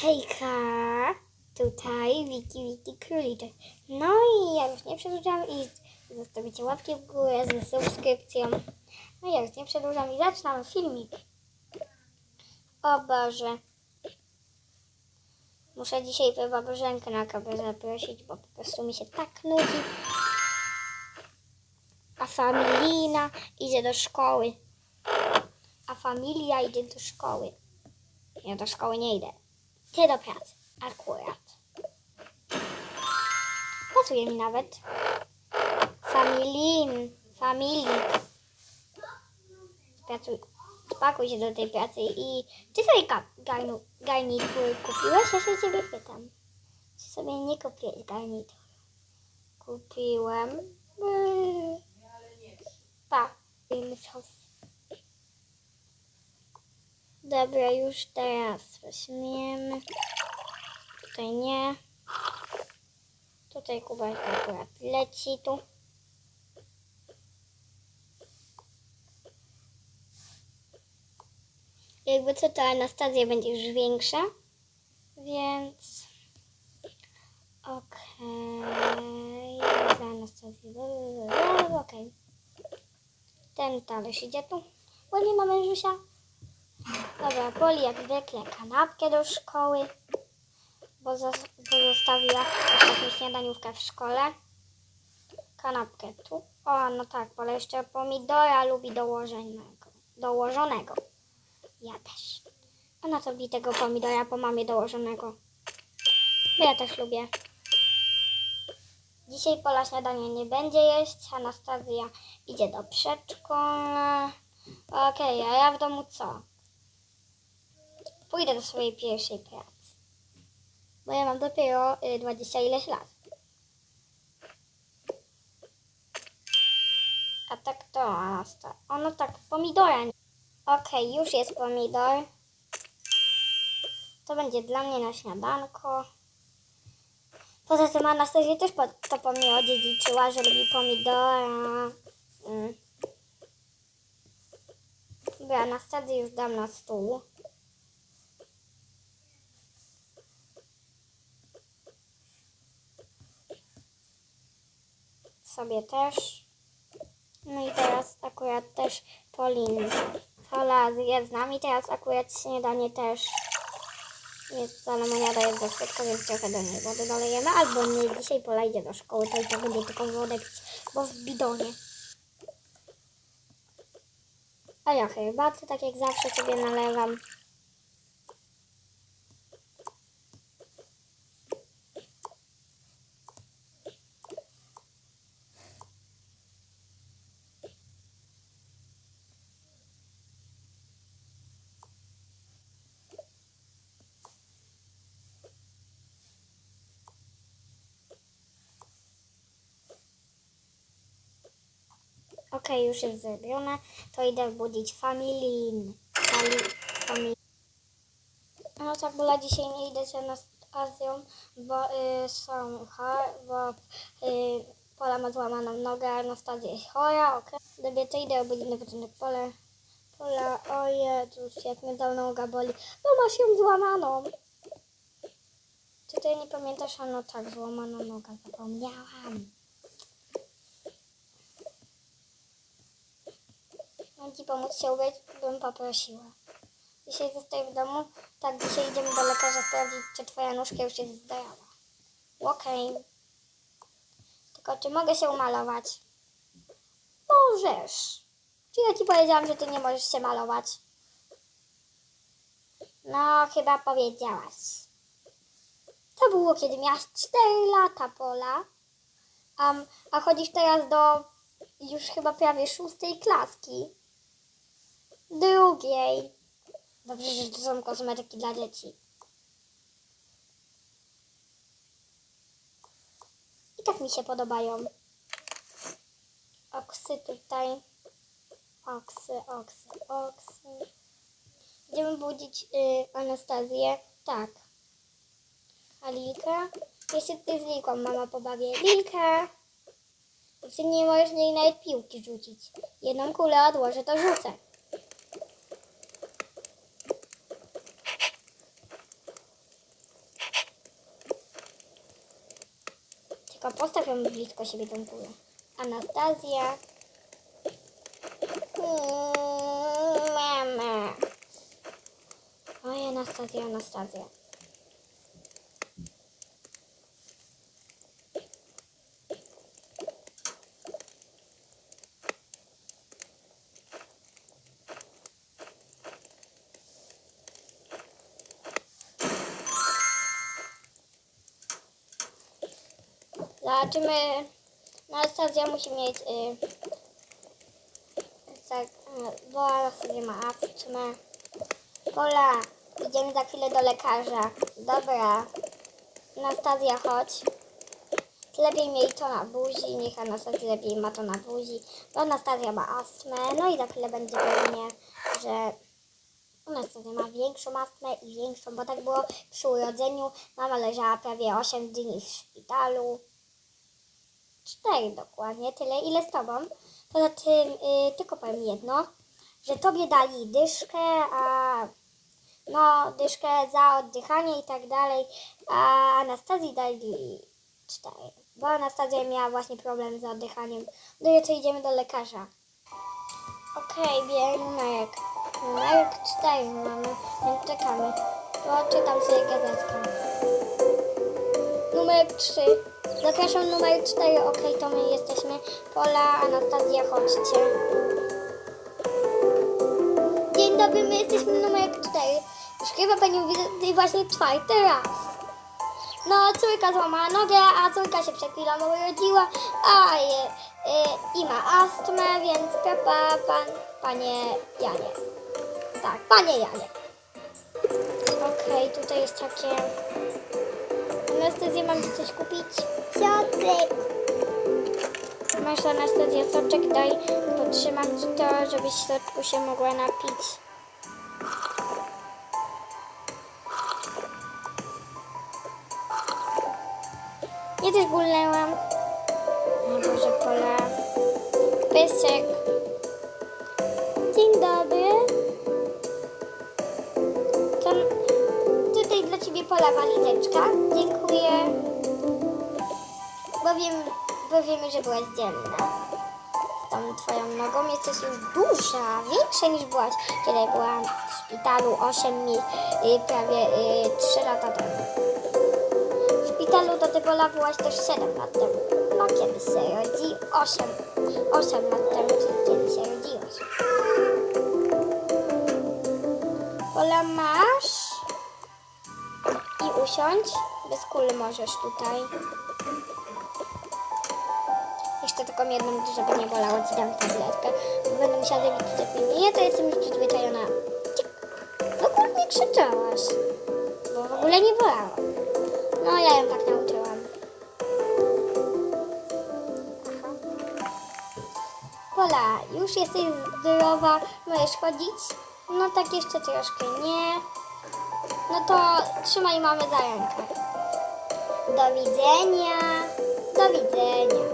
Hejka, tutaj Wiki, Wiki Króliczek. No i ja już nie przedłużam i zostawicie łapki w górę z subskrypcją. No i ja już nie przedłużam i zaczynam filmik. O Boże. Muszę dzisiaj chyba Bożenkę na kawę zaprosić, bo po prostu mi się tak nudzi. A familina idzie do szkoły. A familia idzie do szkoły. Ja do szkoły nie idę. Ty do pracy. Akurat. Pasuje mi nawet. Familin. Familii. Pracuj. Spakuj się do tej pracy i czy sobie garnu, garnitur kupiłeś? Ja się ciebie pytam. Czy sobie nie kupiłeś garnitur? Kupiłem. Yy. Pa. Sos. Dobra, już teraz weźmiemy. Tutaj nie. Tutaj kubełka akurat leci tu. Jakby co, to Anastazja będzie już większa. Więc... Okej. Dla Anastazji. Okej. Ten talerz idzie tu. Ładnie ma mężusia. Dobra, Poli jak zwykle kanapkę do szkoły, bo, zas- bo zostawiła ostatnią śniadaniówkę w szkole. Kanapkę tu. O, no tak, Pola jeszcze pomidora lubi dołożonego. dołożonego. Ja też. Ona co lubi tego pomidora po mamie dołożonego. Bo ja też lubię. Dzisiaj Pola śniadania nie będzie jeść. Anastazja idzie do przedszkola. Okej, a ja w domu co? Pójdę do swojej pierwszej pracy. Bo ja mam dopiero y, 20 ileś lat. A tak to, Anasta. Ono tak, pomidora. Okej, już jest pomidor. To będzie dla mnie na śniadanko. Poza tym Anastazja też po, to po mnie odziedziczyła, że lubi pomidora. Mm. Dobra, już dam na stół. Sobie też. No i teraz akurat też Polin. Pola jest z nami, teraz akurat śniadanie też jest, ta lemoniada jest do słodko, więc trochę do niej wody dolejemy. Albo nie, dzisiaj Pola idzie do szkoły, to i to będzie tylko wodę pić, bo w bidonie. A ja herbaty, tak jak zawsze sobie nalewam. Okej, już jest zrobione. To idę budzić familin. Fami, fami. No tak, bo dzisiaj nie idę z Anastazją, bo y, są chore, bo y, Pola ma złamaną nogę, Anastazja jest chora, okej. Dobra, to idę obudzić na początek Pole. Pola, o Jezus, jak mnie dał noga boli, bo masz ją złamaną. Czy ty nie pamiętasz? A no tak, złamaną nogę, zapomniałam. Mam ci pomóc się ubrać, bym poprosiła. Dzisiaj zostaję w domu. Tak, dzisiaj idziemy do lekarza sprawdzić, czy twoja nóżka już jest zdrowa. Okej. Tylko czy mogę się umalować? Możesz. Czy ja ci powiedziałam, że ty nie możesz się malować? No, chyba powiedziałaś. To było, kiedy miałaś 4 lata, Pola. Um, a chodzisz teraz do już chyba prawie szóstej klaski. Drugiej. Dobrze, że to są kosmetyki dla dzieci. I tak mi się podobają. Oksy tutaj. Oksy, oksy, oksy. Będziemy budzić y, Anastazję. Tak. A Lilka? Ja się tutaj z Lilką mama pobawię. Lilka! Ty nie możesz niej nawet piłki rzucić. Jedną kulę odłożę, to rzucę. Tylko postaw ją blisko siebie tą kulę. Anastazja. Mm, Mama. Oj, Anastazja, Anastazja. Zobaczymy. Anastazja musi mieć. Y, tak, y, bo Anastazja ma astmę. Pola, idziemy za chwilę do lekarza. Dobra. Anastazja, chodź. Lepiej miej to na buzi, niech Anastazja lepiej ma to na buzi, bo Anastazja ma astmę, no i za chwilę będzie pewnie, że Anastazja ma większą astmę i większą, bo tak było przy urodzeniu. Mama leżała prawie 8 dni w szpitalu. Cztery dokładnie, tyle ile z tobą. Poza tym y, tylko powiem jedno, że tobie dali dyszkę, a no dyszkę za oddychanie i tak dalej, a Anastazji dali cztery. Bo Anastazja miała właśnie problem z oddychaniem. No i co idziemy do lekarza. Okej, okay, numerek. Numerek 4 mamy, więc czekamy. To czytam sobie gazetkę. Numer 3. Zapraszam numer 4. Okej, to my jesteśmy. Pola, Anastazja, chodźcie. Dzień dobry, my jesteśmy numer 4. Już chyba panią widzę właśnie czwarty raz. No, córka złamała nogę, a córka się przed chwilą urodziła, a je, y, i ma astmę, więc papa, pan, panie Janie. Tak, panie Janie. Okej, tutaj jest takie... Anestezję mam ci coś kupić? Siodek. Masz anestezję, soczek daj, potrzymam ci to, żebyś soczku się mogła napić. Walizeczka. Dziękuję. Bo, wiem, bo wiemy, że byłaś dzielna. Z tą Twoją nogą jesteś już duża, większa niż byłaś, kiedy byłam w szpitalu 8 mi, prawie y, 3 lata temu. W szpitalu do tego Pola byłaś też 7 lat temu. No kiedy się rodzi? 8. 8 lat temu, kiedy się rodziłaś. Pola masz? Usiądź. Bez kuli możesz tutaj. Jeszcze taką jedną, żeby nie bolało ci dam tabletkę. Bo będę musiała zrobić szczepienie. Ja to jestem już przyzwyczajona. W ogóle nie krzyczałaś. Bo w ogóle nie bolała. No ja ją tak nauczyłam. Aha. Pola, już jesteś zdrowa, możesz chodzić? No tak jeszcze troszkę nie. No to trzymaj mamy za rękę. Do widzenia. Do widzenia.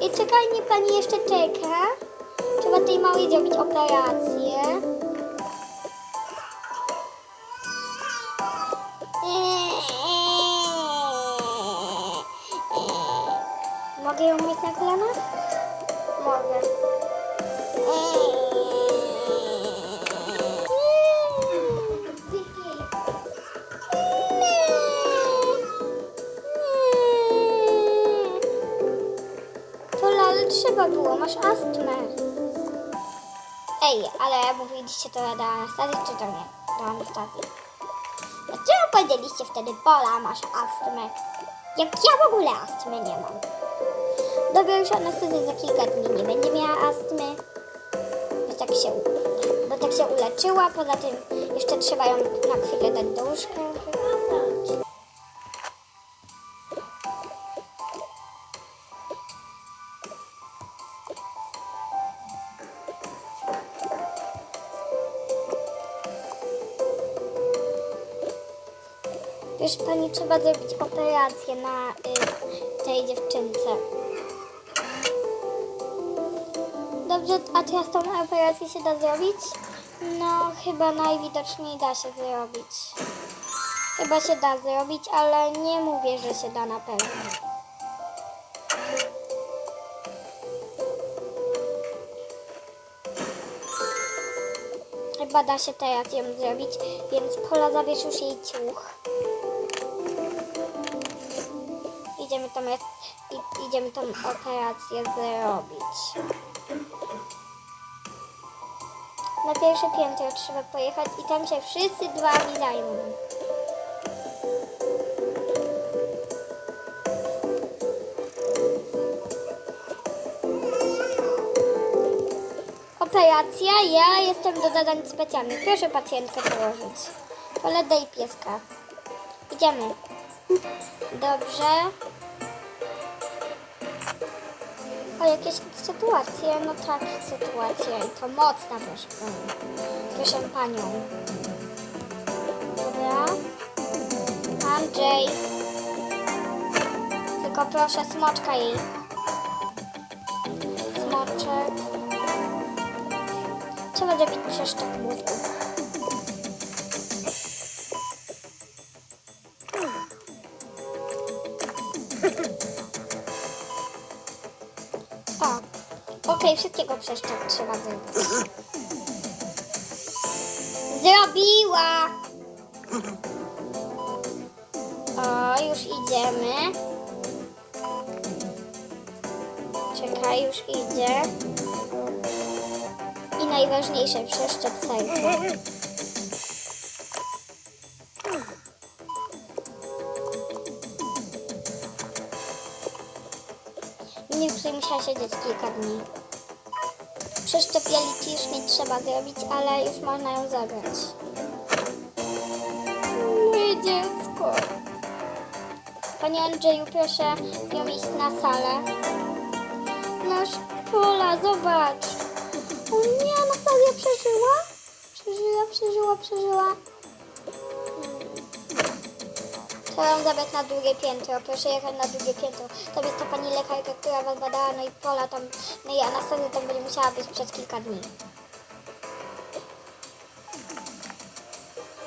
I czekaj, pani jeszcze czeka. Trzeba tej małej zrobić operację. Mogę ją mieć na kolanach? Mogę. Mówiliście to do Anastazji, czy to nie? Do Anastazji. Dlaczego powiedzieliście wtedy, Pola, masz astmę? Jak ja w ogóle astmy nie mam. Dobra, już Anastazja za kilka dni nie będzie miała astmy. Bo tak się, bo tak się uleczyła, poza tym jeszcze trzeba ją na chwilę dać do łóżka. Trzeba zrobić operację na y, tej dziewczynce. Dobrze, a teraz tą operację się da zrobić? No, chyba najwidoczniej da się zrobić. Chyba się da zrobić, ale nie mówię, że się da na pewno. Chyba da się teraz ją zrobić, więc Pola zabierz już jej ciuch. I- idziemy tą operację zrobić. Na pierwsze piętro trzeba pojechać i tam się wszyscy dwami zajmą. Operacja, ja jestem do zadań specjalnych. Proszę pacjentkę położyć. Pole daj pieska. Idziemy. Dobrze. O, jakieś sytuacje, no tak, sytuacja i to mocna, pani. Proszę panią. Dobra. Andrzej. Tylko proszę smoczka jej. Smoczek. Trzeba zrobić przeszczep mózgu. Okej, wszystkiego przeszczep trzeba zrobić. Zrobiła! O, już idziemy. Czekaj, już idzie. I najważniejsze, przeszczep serca. Nie musiała siedzieć kilka dni. Przeszczep jelityczny trzeba zrobić, ale już można ją zabrać. Moje dziecko. Panie Andrzeju, proszę z iść na salę. Nasz Pola, zobacz. O nie, Anastazja przeżyła? Przeżyła, przeżyła, przeżyła. Trzeba ją zabrać na drugie piętro. Proszę jechać na drugie piętro. Tam jest ta pani lekarka, która was badała, no i Pola tam, no i Anastazja tam będzie musiała być przez kilka dni.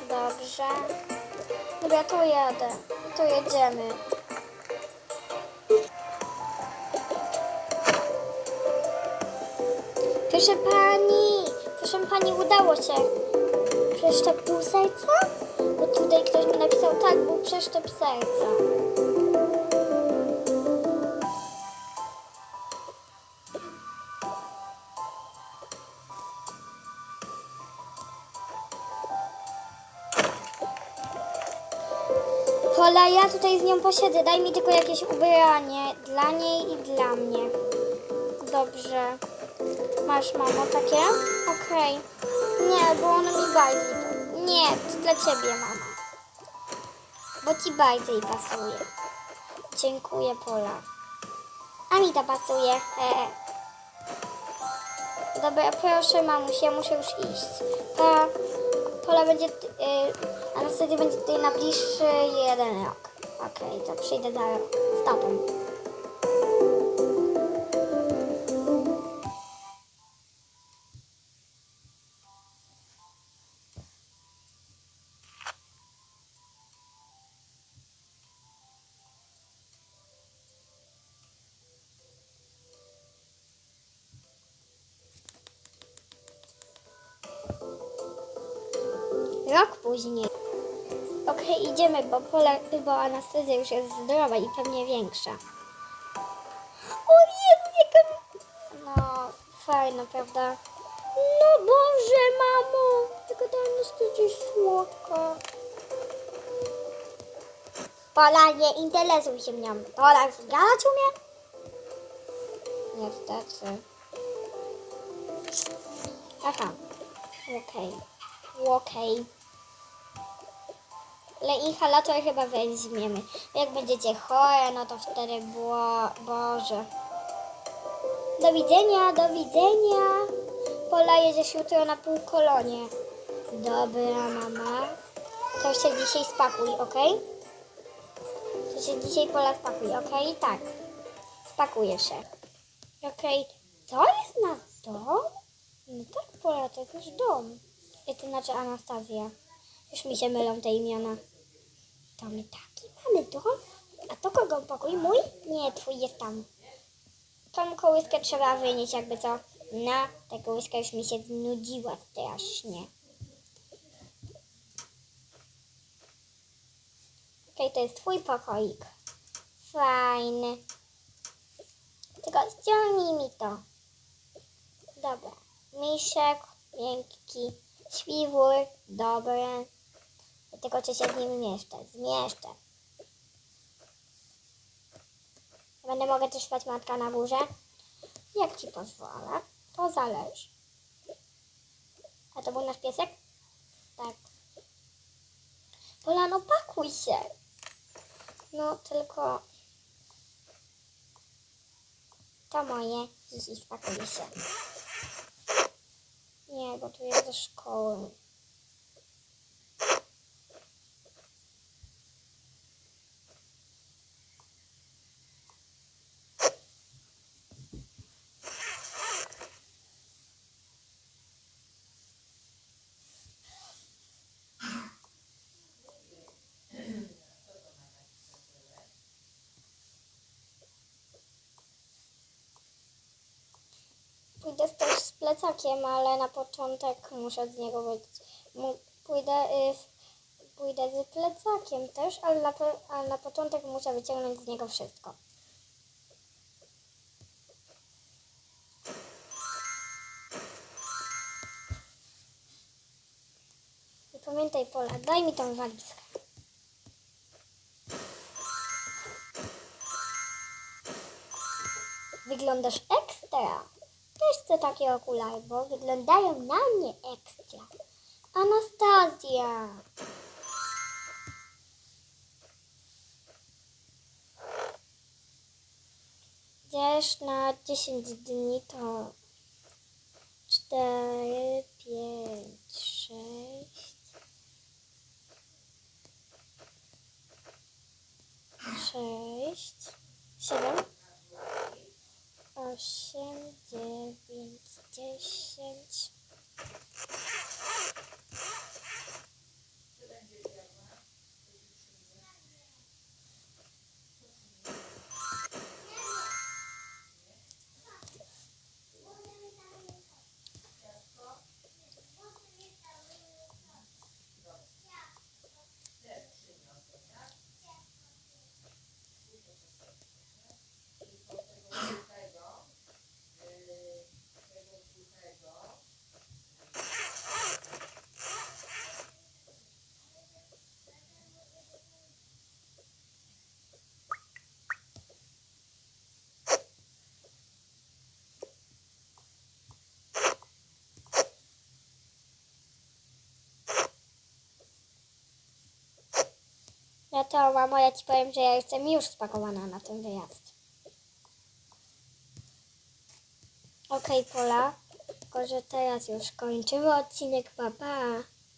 Dobrze. Dobra, to jadę. To jedziemy. Proszę pani, proszę pani, udało się. Przeszczep pół serca? Bo tutaj ktoś mi napisał, tak, był przeszczep serca. Hola, ja tutaj z nią posiedzę. Daj mi tylko jakieś ubranie dla niej i dla mnie. Dobrze. Masz, mamo, takie? Okej. Nie, bo one mi bardziej... Nie, to dla ciebie, mama. Bo ci bardziej pasuje. Dziękuję, Pola. A mi to pasuje. E. Dobra, proszę, mamuś, ja muszę już iść. Pa. Pola będzie... Y, Anastazja będzie tutaj na bliższy jeden rok. Okej, to przyjdę za rok. Rok później. Okej, idziemy, bo, Pola, bo Anastazja już jest zdrowa i pewnie większa. O Jezu, jaka... No, fajna, prawda? No Boże, mamo! Jaka ta Anastazja jest słodka. Pola, nie interesuj się nią. Pola, gadać umie? Niestety. Aha. Okej. Okej. Ale inhalator chyba weźmiemy. Jak będziecie chore, no to wtedy było... Boże. Do widzenia, do widzenia. Pola jedziesz jutro na półkolonie. Dobra, mama. To się dzisiaj spakuj, ok? To się dzisiaj Pola spakuj, ok? Tak. Spakuję się. Okej. To jest nasz dom? No tak, Pola, to jest nasz dom. I to znaczy Anastazja. Już mi się mylą te imiona. To my taki mamy dom? A to kogo pokój? Mój? Nie, twój jest tam. Tą kołyskę trzeba wynieść jakby co. No, ta kołyska już mi się znudziła strasznie. Okej, to jest twój pokoik. Fajny. Tylko ściągnij mi to. Dobra. Misiek, miękki, śpiwór, dobre. Tylko czy się w nim mieszczę? Zmieszczę. Będę mogę też spać matka na górze? Jak ci pozwolę? To zależy. A to był nasz piesek? Tak. Polano, pakuj się. No, tylko... To moje. I spakuj się. Nie, bo tu jest do szkoły. Pójdę też z plecakiem, ale na początek muszę z niego być. Pójdę, y, pójdę z plecakiem też, ale na, ale na początek muszę wyciągnąć z niego wszystko. I pamiętaj, Pola, daj mi tą walizkę. Wyglądasz ekstra. Też chcę takie okulary, bo wyglądają na mnie ekstra. Anastazja! Gdzieś na 10 dni to 4, 5, 6, 6, 7, 8, şey. No to mamo, ja ci powiem, że ja jestem już spakowana na ten wyjazd. Okej, Pola. Tylko, że teraz już kończymy odcinek. Pa, pa.